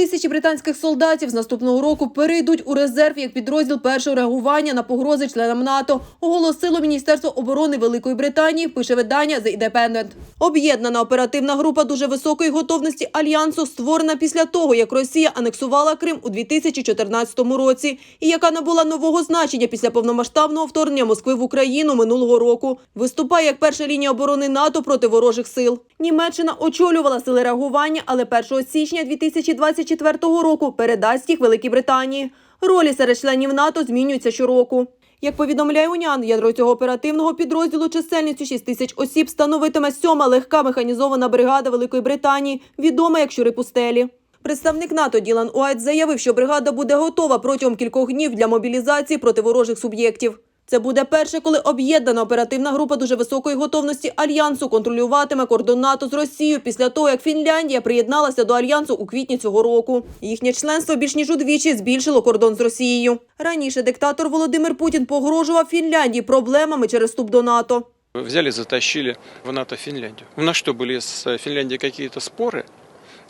Тисячі британських солдатів з наступного року перейдуть у резерв як підрозділ першого реагування на погрози членам НАТО, оголосило Міністерство оборони Великої Британії, пише видання The Independent. Об'єднана оперативна група дуже високої готовності альянсу створена після того, як Росія анексувала Крим у 2014 році, і яка набула нового значення після повномасштабного вторгнення Москви в Україну минулого року. Виступає як перша лінія оборони НАТО проти ворожих сил. Німеччина очолювала сили реагування, але 1 січня 2024 року передасть їх Великій Британії. Ролі серед членів НАТО змінюються щороку. Як повідомляє УНІАН, ядро цього оперативного підрозділу чисельністю 6 тисяч осіб становитиме сьома легка механізована бригада Великої Британії, відома як щури пустелі. Представник НАТО Ділан Уайт заявив, що бригада буде готова протягом кількох днів для мобілізації проти ворожих суб'єктів. Це буде перше, коли об'єднана оперативна група дуже високої готовності альянсу контролюватиме кордон НАТО з Росією після того, як Фінляндія приєдналася до альянсу у квітні цього року. Їхнє членство більш ніж удвічі збільшило кордон з Росією. Раніше диктатор Володимир Путін погрожував Фінляндії проблемами через вступ до НАТО. Взяли, затащили в НАТО Финляндию. У нас что, были с Финляндией какие-то споры?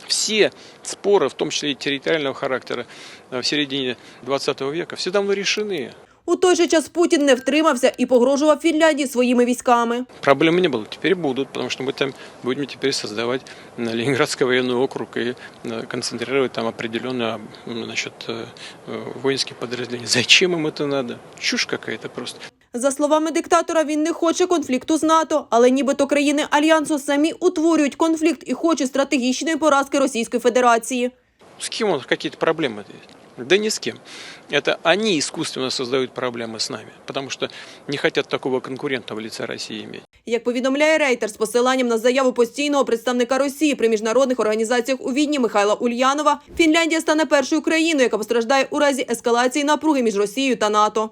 Все споры, в том числе и территориального характера, э, в середине 20 века, все давно решены. У той же час Путін не втримався і погрожував Фінляндії своїми військами. Проблем не было, теперь будут, потому что мы там будем теперь создавать э, Ленинградский военный округ и э, концентрировать там определенно м, значит, э, э, воинские подразделения. Зачем им это надо? Чушь какая-то просто. За словами диктатора, він не хоче конфлікту з НАТО, але нібито країни альянсу самі утворюють конфлікт і хочуть стратегічної поразки Російської Федерації. С кем он какие-то проблемы? Да ни с кем. Это они искусственно создают проблемы с нами, потому что не хотят такого конкурента в лице России иметь. Як повідомляє Рейтер з посиланням на заяву постійного представника Росії при міжнародних організаціях у Відні Михайла Ульянова, Фінляндія стане першою країною, яка постраждає у разі ескалації напруги між Росією та НАТО.